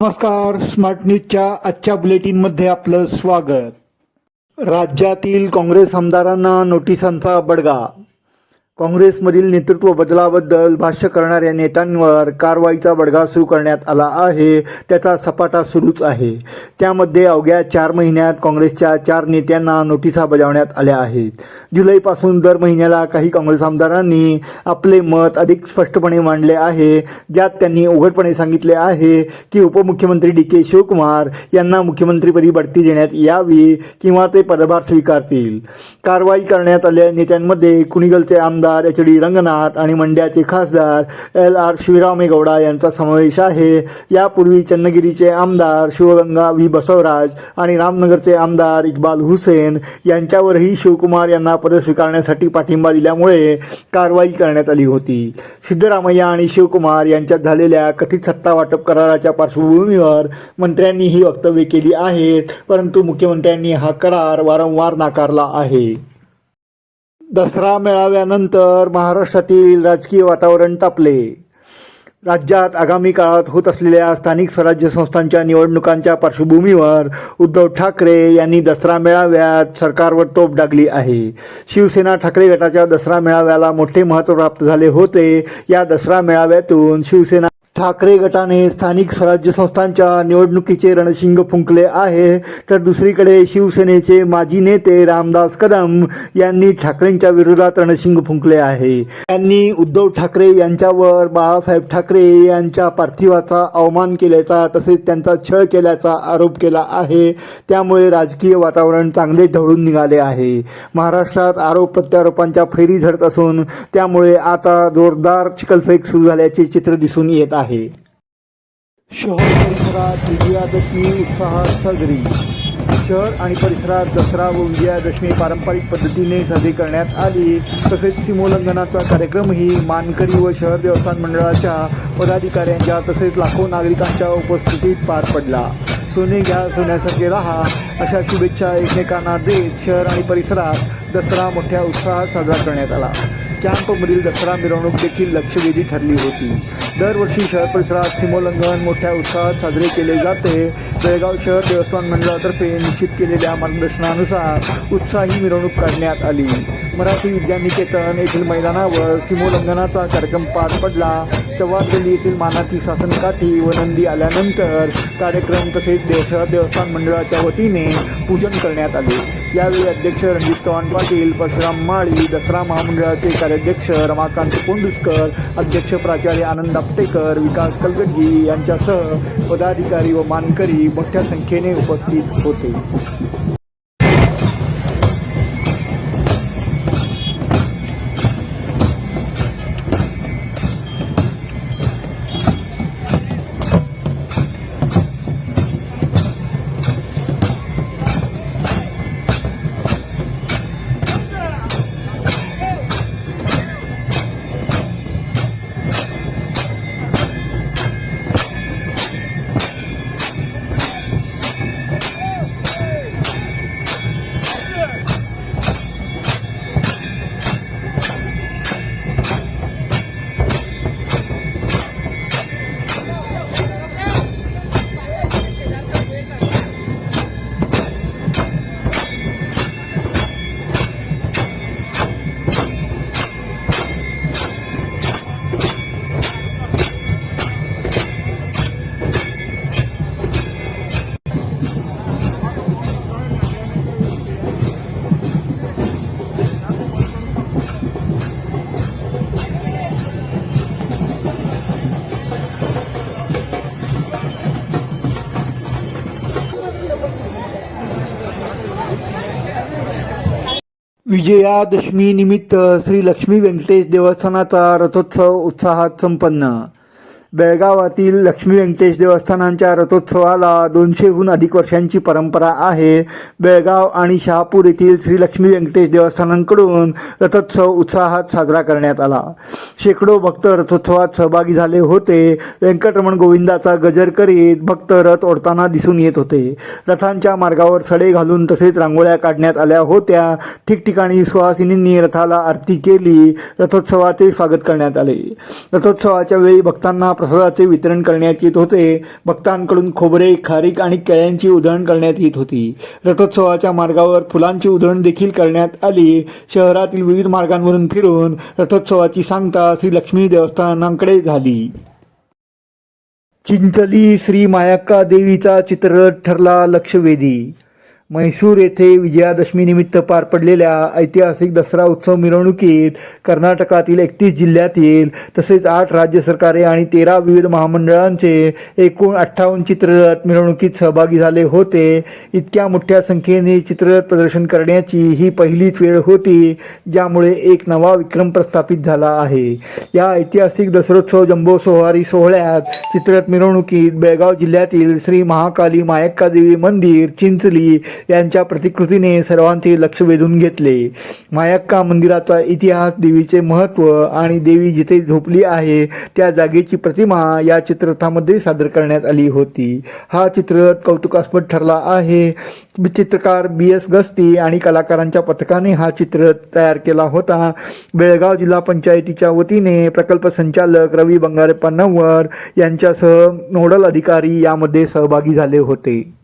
नमस्कार स्मार्ट न्यूजच्या आजच्या बुलेटिनमध्ये आपलं स्वागत. राज्यातील काँग्रेस आमदारांना नोटिसांचा बडगा काँग्रेसमधील नेतृत्व बदलाबद्दल भाष्य करणाऱ्या नेत्यांवर कारवाईचा बडगा सुरू करण्यात आला आहे. त्याचा सपाटा सुरूच आहे. त्यामध्ये अवघ्या चार महिन्यात काँग्रेसच्या चार नेत्यांना नोटिसा बजावण्यात आल्या आहेत. जुलैपासून दर महिन्याला काही काँग्रेस आमदारांनी आपले मत अधिक स्पष्टपणे मांडले आहे. ज्यात त्यांनी उघडपणे सांगितले आहे की उपमुख्यमंत्री डी के शिवकुमार यांना मुख्यमंत्रीपदी बढती देण्यात यावी किंवा ते पदभार स्वीकारतील. कारवाई करण्यात आलेल्या नेत्यांमध्ये कुणीगलचे आमदार एच डी रंगनाथ आणि मंड्याचे खासदार एल आर शिवरामेगौडा यांचा समावेश आहे. यापूर्वी चन्नगिरीचे आमदार शिवगंगा व्ही बसवराज आणि रामनगरचे आमदार इक्बाल हुसेन यांच्यावरही शिवकुमार यांना पद स्वीकारण्यासाठी पाठिंबा दिल्यामुळे कारवाई करण्यात आली होती. सिद्धरामय्या आणि शिवकुमार यांच्यात झालेल्या कथित सत्ता वाटप कराराच्या पार्श्वभूमीवर मंत्र्यांनी ही वक्तव्य केली आहेत परंतु मुख्यमंत्र्यांनी हा करार वारंवार नाकारला आहे. दसरा मेळाव्यानंतर महाराष्ट्रातील राजकीय वातावरण तापले. राज्यात आगामी काळात होत असलेल्या स्थानिक स्वराज्य संस्थांच्या निवडणुकांच्या पार्श्वभूमीवर उद्धव ठाकरे यांनी दसरा मेळाव्यात सरकारवर तोप डागली आहे. शिवसेना ठाकरे गटाच्या दसरा मेळाव्याला मोठे महत्त्व प्राप्त झाले होते. या दसरा मेळाव्यातून शिवसेना ठाकरे गटाने स्थानिक स्वराज्य संस्थांच्या निवडणुकीचे रणशिंग फुंकले आहे. तर दुसरीकडे शिवसेनेचे माजी नेते रामदास कदम यांनी ठाकरेंच्या विरोधात रणशिंग फुंकले आहे. त्यांनी उद्धव ठाकरे यांच्यावर बाळासाहेब ठाकरे यांच्या पार्थिवाचा अवमान केल्याचा तसेच त्यांचा छळ केल्याचा आरोप केला आहे. त्यामुळे राजकीय वातावरण चांगले ढवळून निघाले आहे. महाराष्ट्रात आरोप प्रत्यारोपांच्या फैरी झडत असून त्यामुळे आता जोरदार चिखलफेक सुरू झाल्याचे चित्र दिसून येत आहे. शहर परिसरात विजयादशमी उत्साहात साजरी. शहर आणि परिसरात दसरा व विजयादशमी पारंपरिक पद्धतीने साजरी करण्यात आली. तसेच सीमोल्लंघनाचा कार्यक्रमही मानकरी व शहर देवस्थान मंडळाच्या पदाधिकाऱ्यांच्या तसेच लाखो नागरिकांच्या उपस्थितीत पार पडला. सोने घ्या सोन्यासारखे राहा अशा शुभेच्छा एकमेकांना देत शहर आणि परिसरात दसरा मोठ्या उत्साहात साजरा करण्यात आला. कॅम्पमधील दसरा मिरवणूक देखील लक्षवेधी ठरली होती. दरवर्षी शहर परिसरात सीमोल्लंघन मोठ्या उत्साहात साजरे केले जाते. बेळगाव शहर देवस्थान मंडळातर्फे निश्चित केलेल्या मार्गदर्शनानुसार उत्साही मिरवणूक काढण्यात आली. मराठी विद्यानिकेतन येथील मैदानावर सीमोल्लंघनाचा कार्यक्रम पार पडला. चव्हाण गल्ली येथील मानाची शासनकाठी व नंदी आल्यानंतर कार्यक्रम तसेच देव शहर देवस्थान मंडळाच्या वतीने पूजन करण्यात आले. यावेळी अध्यक्ष रणजित चव्हाण पाटील परशुराम माळी दसरा महामंडळाचे कार्याध्यक्ष रमाकांत कोंडुसकर अध्यक्ष प्राचार्य आनंद आपटेकर विकास कलगटगी यांच्यासह पदाधिकारी व मानकरी मोठ्या संख्येने उपस्थित होते. विजयादशमी निमित्त श्री लक्ष्मी व्यंकटेश देवस्थानाचा रथोत्सव उत्साहात संपन्न. बेळगावातील लक्ष्मी व्यंकटेश देवस्थानांच्या रथोत्सवाला दोनशेहून अधिक वर्षांची परंपरा आहे. बेळगाव आणि शहापूर येथील श्री लक्ष्मी व्यंकटेश देवस्थानांकडून रथोत्सव उत्साहात साजरा करण्यात आला. शेकडो भक्त रथोत्सवात सहभागी झाले होते. व्यंकटरमण गोविंदाचा गजर करीत भक्त रथ ओढताना दिसून येत होते. रथांच्या मार्गावर सडे घालून तसेच रांगोळ्या काढण्यात आल्या होत्या. ठिकठिकाणी सुहासिनींनी रथाला आरती केली. रथोत्सवाचे स्वागत करण्यात आले. रथोत्सवाच्या वेळी भक्तांना प्रसादाचे वितरण करण्यात येत होते. भक्तांकडून खोबरे खारीक आणि केळ्यांची उधळण करण्यात येत होती. रथोत्सवाच्या मार्गावर फुलांची उधळण देखील करण्यात आली. शहरातील विविध मार्गांवरून फिरून रथोत्सवाची सांगता श्री लक्ष्मी देवस्थानांकडे झाली. चिंचली श्री मायाक्का देवीचा चित्ररथ ठरला लक्षवेधी. म्हैसूर येथे विजयादशमी निमित्त पार पडलेल्या ऐतिहासिक दसरा उत्सव मिरवणुकीत कर्नाटकातील एकतीस जिल्ह्यातील तसेच आठ राज्य सरकारे आणि तेरा विविध महामंडळांचे एकूण अठ्ठावन्न चित्ररथ मिरवणुकीत सहभागी झाले होते. इतक्या मोठ्या संख्येने चित्ररथ प्रदर्शन करण्याची ही पहिलीच वेळ होती ज्यामुळे एक नवा विक्रम प्रस्थापित झाला आहे. या ऐतिहासिक दसरोत्सव जंबो सोहवारी सोहळ्यात चित्ररथ मिरवणुकीत बेळगाव जिल्ह्यातील श्री महाकाली मायक्का देवी मंदिर चिंचली यांच्या प्रतिकृतीने सर्वांचे लक्ष वेधून घेतले. मायक्का मंदिराचा इतिहास देवीचे महत्त्व आणि देवी जिथे झोपली आहे त्या जागेची प्रतिमा या चित्ररथामध्ये सादर करण्यात आली होती. हा चित्ररथ कौतुकास्पद ठरला आहे. चित्रकार बी एस गस्ती आणि कलाकारांच्या पथकाने हा चित्ररथ तयार केला होता. बेळगाव जिल्हा पंचायतीच्या वतीने प्रकल्प संचालक रवी बंगारेप्पा नव्वर यांच्यासह नोडल अधिकारी यामध्ये सहभागी झाले होते.